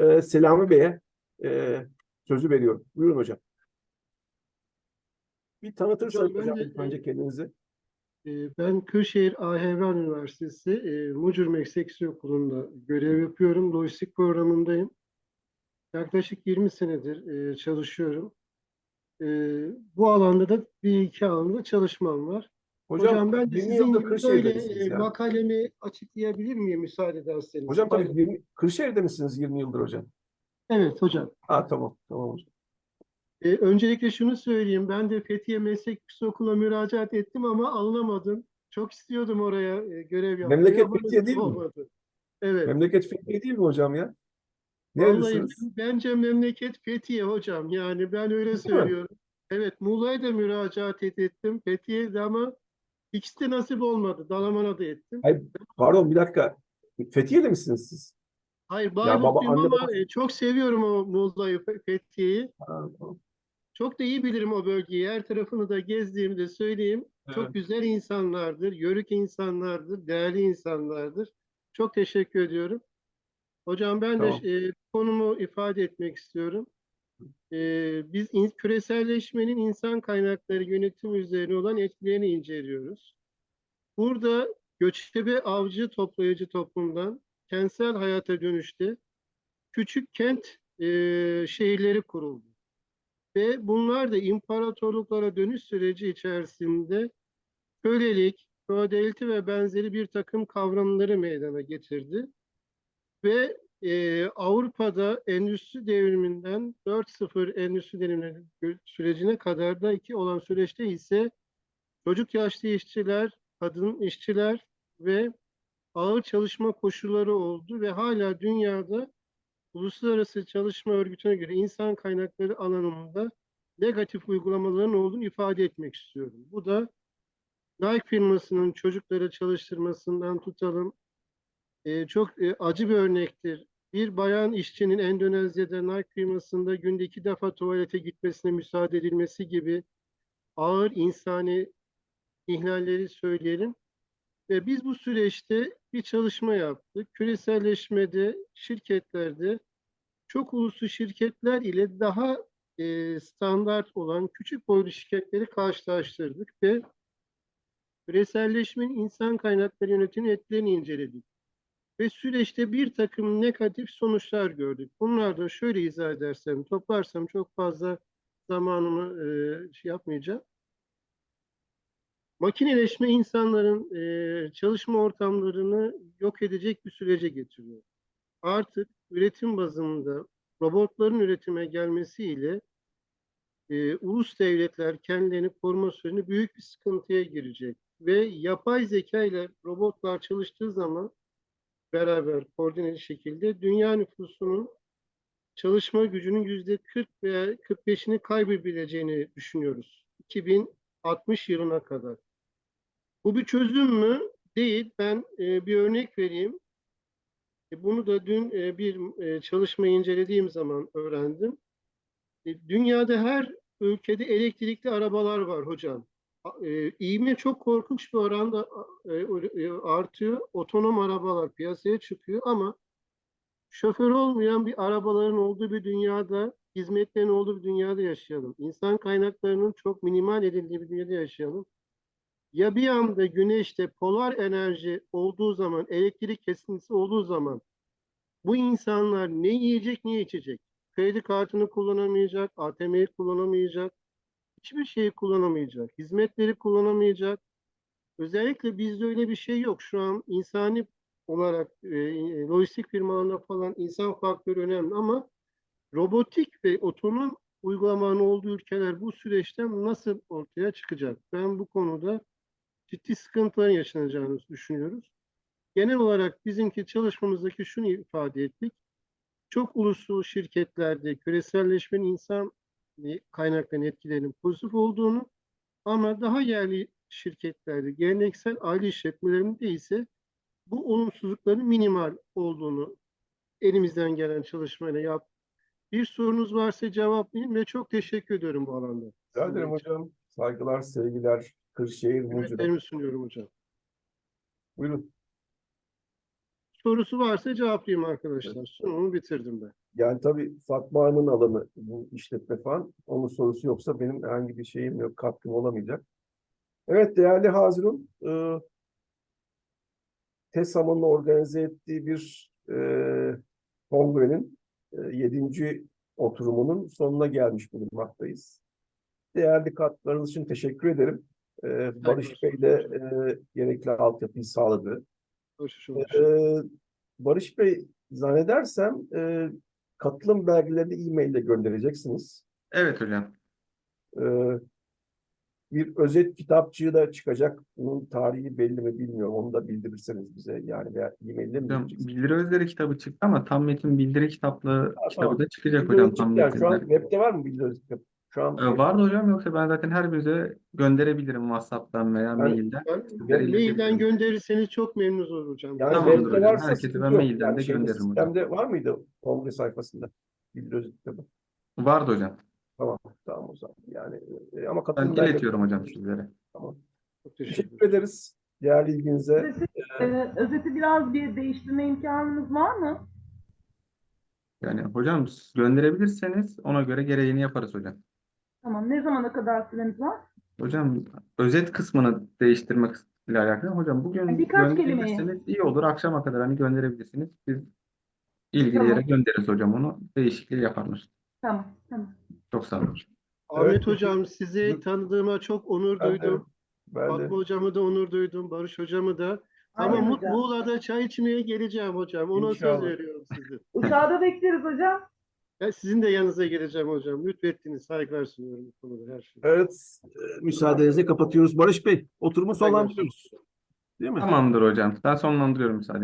e, Selami Bey'e e, sözü veriyorum. Buyurun hocam. Bir tanıtırsanız Hocam, hocam önce kendinizi. Ee, Ben Kırşehir Ahevran Üniversitesi e, Mucur Meslek Yüksekokulu'nda görev yapıyorum. Lojistik programındayım. Yaklaşık 20 senedir e, çalışıyorum. E, bu alanda da bir iki alanda çalışmam var. Hocam, Hocam, ben de 20 sizin böyle e, makalemi açıklayabilir miyim müsaade ederseniz? Hocam tabii 20, Kırşehir'de misiniz 20 yıldır hocam? Evet hocam. Ha tamam. Tamam hocam. E, öncelikle şunu söyleyeyim. Ben de Fethiye Meslek Yüksekokulu'na müracaat ettim ama alınamadım. Çok istiyordum oraya e, görev yapmayı Memleket ama Fethiye değil mi? olmadı. Evet. Memleket Fethiye değil mi hocam ya? Vallahi Nerelisiniz? bence memleket Fethiye hocam. Yani ben öyle mi? söylüyorum. Evet, Muğla'ya da müracaat ettim. Fethiye'de ama ikisi de nasip olmadı. Dalaman'a da ettim. Hayır, pardon bir dakika. Fethiye'de misiniz siz? Hayır, baba, Bayburtluyum anne, ama baba- e, çok seviyorum o Muğla'yı, Fe- Fethiye'yi. Çok da iyi bilirim o bölgeyi. Her tarafını da gezdiğimde söyleyeyim. Çok Evet. güzel insanlardır, yörük insanlardır, değerli insanlardır. Çok teşekkür ediyorum. Hocam ben Tamam. de e, konumu ifade etmek istiyorum. E, biz in- küreselleşmenin insan kaynakları yönetimi üzerine olan etkilerini inceliyoruz. Burada göçebe avcı toplayıcı toplumdan kentsel hayata dönüşte küçük kent e, şehirleri kuruldu. Ve bunlar da imparatorluklara dönüş süreci içerisinde kölelik, feodalite ve benzeri bir takım kavramları meydana getirdi. Ve e, Avrupa'da endüstri devriminden 4.0 endüstri devrimi sürecine kadar da iki olan süreçte ise çocuk yaşlı işçiler, kadın işçiler ve ağır çalışma koşulları oldu ve hala dünyada Uluslararası Çalışma Örgütü'ne göre insan kaynakları alanında negatif uygulamaların olduğunu ifade etmek istiyorum. Bu da Nike firmasının çocukları çalıştırmasından tutalım. e, çok e, acı bir örnektir. Bir bayan işçinin Endonezya'da Nike firmasında günde iki defa tuvalete gitmesine müsaade edilmesi gibi ağır insani ihlalleri söyleyelim. Ve biz bu süreçte bir çalışma yaptık. Küreselleşmede, şirketlerde çok uluslu şirketler ile daha e, standart olan küçük boylu şirketleri karşılaştırdık ve küreselleşmenin insan kaynakları yönetimi etkilerini inceledik. Ve süreçte bir takım negatif sonuçlar gördük. Bunlar da şöyle izah edersem, toplarsam çok fazla zamanımı e, şey yapmayacağım. Makineleşme insanların e, çalışma ortamlarını yok edecek bir sürece getiriyor. Artık üretim bazında robotların üretime gelmesiyle e, ulus devletler kendilerini koruma sürecinde büyük bir sıkıntıya girecek. Ve yapay zeka ile robotlar çalıştığı zaman beraber koordineli şekilde dünya nüfusunun çalışma gücünün yüzde 40 veya 45'ini kaybedebileceğini düşünüyoruz. 2060 yılına kadar. Bu bir çözüm mü? Değil. Ben e, bir örnek vereyim. E, Bunu da dün e, bir e, çalışmayı incelediğim zaman öğrendim. E, Dünyada her ülkede elektrikli arabalar var hocam. E, İğme çok korkunç bir oranda e, e, artıyor. Otonom arabalar piyasaya çıkıyor ama şoför olmayan bir arabaların olduğu bir dünyada, hizmetlerin olduğu bir dünyada yaşayalım. İnsan kaynaklarının çok minimal edildiği bir dünyada yaşayalım. Ya bir anda güneşte polar enerji olduğu zaman, elektrik kesintisi olduğu zaman bu insanlar ne yiyecek, ne içecek? Kredi kartını kullanamayacak, ATM'yi kullanamayacak, hiçbir şeyi kullanamayacak, hizmetleri kullanamayacak. Özellikle bizde öyle bir şey yok. Şu an insani olarak e, lojistik firmalarında falan insan faktörü önemli ama robotik ve otonom uygulamanın olduğu ülkeler bu süreçten nasıl ortaya çıkacak? Ben bu konuda ciddi sıkıntıların yaşanacağını düşünüyoruz. Genel olarak bizimki çalışmamızdaki şunu ifade ettik. Çok uluslu şirketlerde küreselleşmenin insan kaynaklarının etkilerinin pozitif olduğunu ama daha yerli şirketlerde, geleneksel aile işletmelerinde ise bu olumsuzlukların minimal olduğunu elimizden gelen çalışmayla yaptık. Bir sorunuz varsa cevaplayın ve çok teşekkür ediyorum bu alanda. Rica ederim hocam. Saygılar, sevgiler. Kırşehir Mucur'a. Hürmetlerimi sunuyorum hocam. Buyurun. Sorusu varsa cevaplayayım arkadaşlar. Sunumu bitirdim ben. Yani tabii Fatma Hanım'ın alanı bu işletme falan. Onun sorusu yoksa benim herhangi bir şeyim yok, katkım olamayacak. Evet değerli Hazirun, e, TESAM'ın organize ettiği bir e, kongrenin e, 7. oturumunun sonuna gelmiş bulunmaktayız. Değerli katkılarınız için teşekkür ederim. E, Barış Bey de e, gerekli altyapıyı sağladı. Ee, Barış Bey zannedersem e, katılım belgelerini e-mail'le göndereceksiniz. Evet hocam. Ee, bir özet kitapçığı da çıkacak. Bunun tarihi belli mi bilmiyorum. Onu da bildirirseniz bize yani veya e-mail'le mi Hocam bildiri özleri kitabı çıktı ama tam metin bildiri kitaplığı Ha, kitabı tamam. da çıkacak Bildiri hocam tam yani şu an metinler. webde var mı bildiri özet kitap? Şu an Ee, Vardı hocam yoksa ben zaten her birinize gönderebilirim WhatsApp'tan veya Ben- mailden. Ben, mailden gönderirseniz çok memnun olur hocam. yani Tamamdır webde hocam. varsa Herkese sıkıntı ben yok. mailden Yani de şeyde, gönderirim hocam. sistemde var mıydı kongre sayfasında bildiri özet kitabı? Vardı hocam. Tamam, tamam o zaman. Yani e, ama Ben iletiyorum hocam sizlere. tamam. Çok teşekkür Teşekkür ederiz. Değerli ilginize. Özeti, e, özeti biraz bir değiştirme imkanınız var mı? Yani hocam siz gönderebilirseniz ona göre gereğini yaparız hocam. Tamam. Ne zamana kadar süreniz var? Hocam özet kısmını değiştirmek ile alakalı. Hocam bugün Yani birkaç gönderirseniz iyi olur. Akşama kadar hani gönderebilirsiniz. Biz ilgili Tamam. yere göndeririz hocam onu. Değişikliği yaparlar. Tamam. Tamam. Çok sağ olun. Ahmet Evet. hocam sizi tanıdığıma çok onur Ben de, duydum. de. Fatma hocamı da onur duydum. Barış hocamı da. Ama Aynen Mu- hocam. Muğla'da çay içmeye geleceğim hocam. Ona söz İnşallah. veriyorum size. Uçağı bekleriz hocam. Ben sizin de yanınıza geleceğim hocam. Lütfettiniz. Saygılar sunuyorum bu konuda her şey. Evet, e, müsaadenizle kapatıyoruz. Barış Bey, oturumu sonlandırıyoruz. Değil mi? Tamamdır hocam. Ben sonlandırıyorum müsaade.